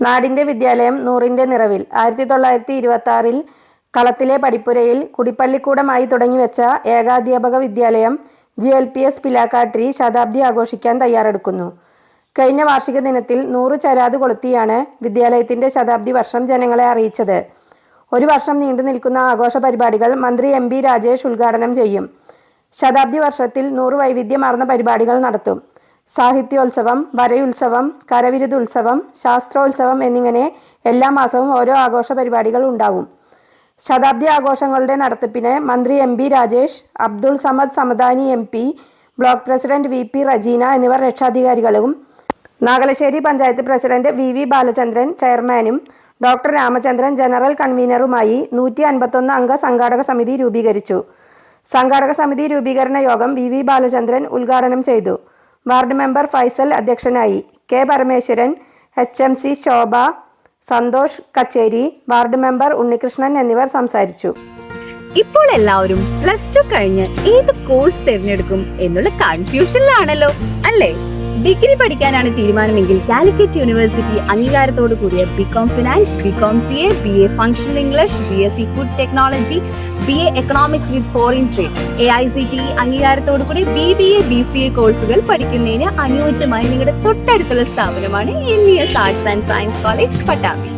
നാടിന്റെ വിദ്യാലയം നൂറിന്റെ നിറവിൽ ആയിരത്തി തൊള്ളായിരത്തി ഇരുപത്തി ആറിൽ കളത്തിലെ പടിപ്പുരയിൽ കുടിപ്പള്ളിക്കൂടമായി തുടങ്ങിവെച്ച ഏകാധ്യാപക വിദ്യാലയം G L P S Pilakkattiri ശതാബ്ദി ആഘോഷിക്കാൻ തയ്യാറെടുക്കുന്നു. കഴിഞ്ഞ വാർഷിക ദിനത്തിൽ നൂറ് ചരാത് കൊളുത്തിയാണ് വിദ്യാലയത്തിന്റെ ശതാബ്ദി വർഷം ജനങ്ങളെ അറിയിച്ചത്. ഒരു വർഷം നീണ്ടു നിൽക്കുന്ന ആഘോഷ പരിപാടികൾ മന്ത്രി എം ബി രാജേഷ് ഉദ്ഘാടനം ചെയ്യും. ശതാബ്ദി വർഷത്തിൽ നൂറ് വൈവിധ്യമാർന്ന പരിപാടികൾ നടത്തും. സാഹിത്യോത്സവം വരയുത്സവം കരവിരുതുത്സവം ശാസ്ത്രോത്സവം എന്നിങ്ങനെ എല്ലാ മാസവും ഓരോ ആഘോഷ പരിപാടികൾ ഉണ്ടാവും. ശതാബ്ദി ആഘോഷങ്ങളുടെ നടത്തിപ്പിന് മന്ത്രി M B Rajesh Abdul Samad Samadani M P block president V P Rajeena എന്നിവർ രക്ഷാധികാരികളും Nagalassery panchayat president V V Balachandran ചെയർമാനും ഡോക്ടർ രാമചന്ദ്രൻ ജനറൽ കൺവീനറുമായി നൂറ്റി അൻപത്തൊന്ന് അംഗ സംഘാടക സമിതി രൂപീകരിച്ചു. സംഘാടക സമിതി രൂപീകരണ യോഗം വി വി ബാലചന്ദ്രൻ ഉദ്ഘാടനം ചെയ്തു. വാർഡ് മെമ്പർ ഫൈസൽ അധ്യക്ഷനായി K Parameswaran H M C Shobha Santhosh Kacheri ward member Unnikrishnan എന്നിവർ സംസാരിച്ചു. ഇപ്പോൾ എല്ലാവരും പ്ലസ് ടു കഴിഞ്ഞ് ഏത് കോഴ്സ് തിരഞ്ഞെടുക്കും എന്നുള്ള കൺഫ്യൂഷനിലാണല്ലോ അല്ലേ? ഡിഗ്രി പഠിക്കാനാണ് തീരുമാനമെങ്കിൽ കാലിക്കറ്റ് യൂണിവേഴ്സിറ്റി അംഗീകാരത്തോടു കൂടിയ B Com finance B Com C A B A functional English B S C food technology B A economics with foreign trade A I C T അംഗീകാരത്തോടു കൂടി B B A B C A കോഴ്സുകൾ പഠിക്കുന്നതിന് അനുയോജ്യമായി നിങ്ങളുടെ തൊട്ടടുത്തുള്ള സ്ഥാപനമാണ് M E S arts and science college Pattambi